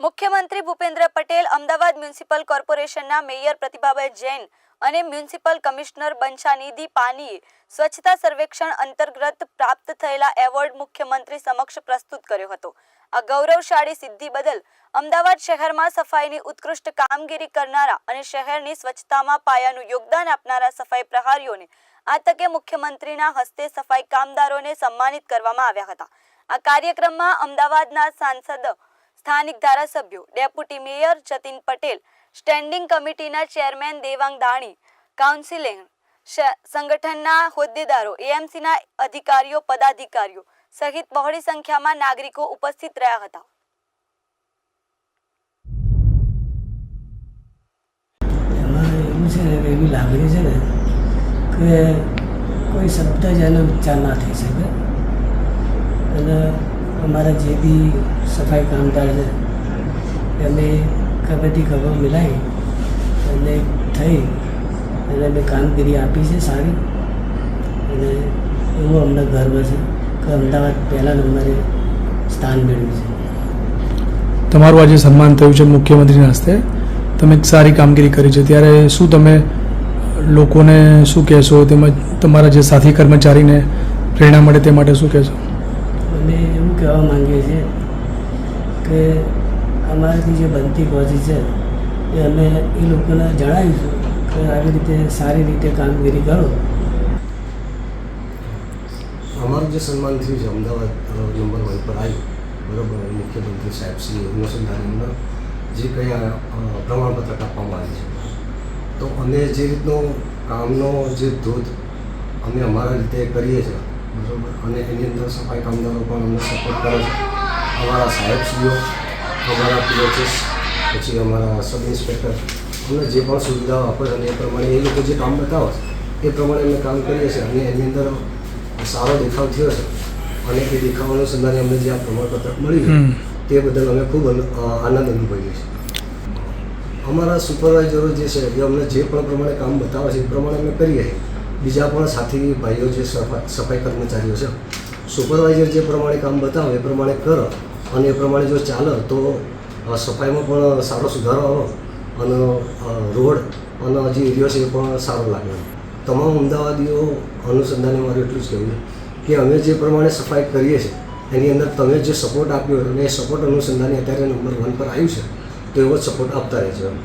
મુખ્યમંત્રી ભૂપેન્દ્ર પટેલ અમદાવાદ મ્યુનિસિપલ કોર્પોરેશનના મેયર પ્રતિભાભાઈ જૈન અને મ્યુનિસિપલ કમિશનર બંછાનિધિ પાનીએ સ્વચ્છતા સર્વેક્ષણ અંતર્ગત પ્રાપ્ત થયેલા એવોર્ડ મુખ્યમંત્રી સમક્ષ પ્રસ્તુત કર્યો હતો. આ ગૌરવશાળી સિદ્ધિ બદલ અમદાવાદ શહેરમાં સફાઈની ઉત્કૃષ્ટ કામગીરી કરનારા અને શહેરની સ્વચ્છતામાં પાયાનું યોગદાન આપનારા સફાઈ પ્રહારીઓને આ તકે મુખ્યમંત્રીના હસ્તે સફાઈ કામદારોને સન્માનિત કરવામાં આવ્યા હતા. આ કાર્યક્રમમાં અમદાવાદના સાંસદ સ્થાનિક ધારાસભ્યો, deputy mayor Jatin Patel, standing કમિટીના ચેરમેન દેવાંગ દાણી, કાઉન્સિલિંગ સંગઠનના હોદ્દેદારો, એએમસીના અધિકારીઓ, પદાધિકારીઓ સહિત બહોળી સંખ્યામાં નાગરિકો ઉપસ્થિત રહ્યા હતા. એવું લાગણી છે કે કોઈ શબ્દ જ એનો ઉચ્ચાર ના થઈ શકે. અને અમારા જે બી સફાઈ કામદાર છે એમને કબડ્ડી ખબર મિલાવી અને થઈ અને અમે કામગીરી આપી છે સારી. અને એવો અમને ગર્વ છે કે અમદાવાદ પહેલા નંબરે સ્થાન મેળવ્યું છે. તમારું આજે સન્માન થયું છે મુખ્યમંત્રીના હસ્તે. તમે સારી કામગીરી કરી છે. ત્યારે શું તમે લોકોને શું કહેશો? તેમજ તમારા જે સાથી કર્મચારીને પ્રેરણા મળે તે માટે શું કહેશો? અમે એવું કહેવા માંગીએ છીએ કે અમારાથી જે બનતી કોશિશ છે, એ અમે એ લોકોને જણાવીશું કે આવી રીતે સારી રીતે કામગીરી કરો. અમારું જે સન્માન થયું છે, અમદાવાદ નંબર વન પર આવ્યું બરાબર મુખ્યમંત્રી સાહેબ શ્રી અનુસંધાનના જે કંઈ પ્રમાણપત્ર આપવામાં આવ્યું છે. તો અમે જે રીતનો કામનો જે ધોધ અમે અમારા રીતે કરીએ છીએ બરાબર? અને એની અંદર સફાઈ કામદારો પણ અમને સપોર્ટ કરે છે. અમારા સાહેબશ્રીઓ અમારા પીએચએસ પછી અમારા સબ ઇન્સ્પેક્ટર અમને જે પણ સુવિધાઓ આપે છે અને એ પ્રમાણે એ લોકો જે કામ બતાવે છે એ પ્રમાણે અમે કામ કરીએ છીએ અને એની અંદર સારો દેખાવ થયો છે. અને એ દેખાવાનો સંદર્ભે અમને જે આ પ્રમાણપત્ર મળ્યું તે બદલ અમે ખૂબ આનંદ અનુભવીએ છીએ. અમારા સુપરવાઇઝરો જે છે એ અમને જે પણ પ્રમાણે કામ બતાવે છે એ પ્રમાણે અમે કરીએ છીએ. બીજા પણ સાથી ભાઈઓ જે સફા- સફાઈ કર્મચારીઓ છે સુપરવાઇઝર જે પ્રમાણે કામ બતાવે, એ પ્રમાણે કરો અને એ પ્રમાણે જો ચાલે તો સફાઈમાં પણ સારો સુધારો આવે અને રોડ અને જે એરિયો છે એ પણ સારો લાગે. તમામ અમદાવાદીઓ અનુસંધાને મારું એટલું જ કહેવું કે અમે જે પ્રમાણે સફાઈ કરીએ છીએ, એની અંદર તમે જે સપોર્ટ આપ્યો અને એ સપોર્ટ અનુસંધાને અત્યારે નંબર વન પર આવ્યું છે, તો એવો જ સપોર્ટ આપતા રહેજો.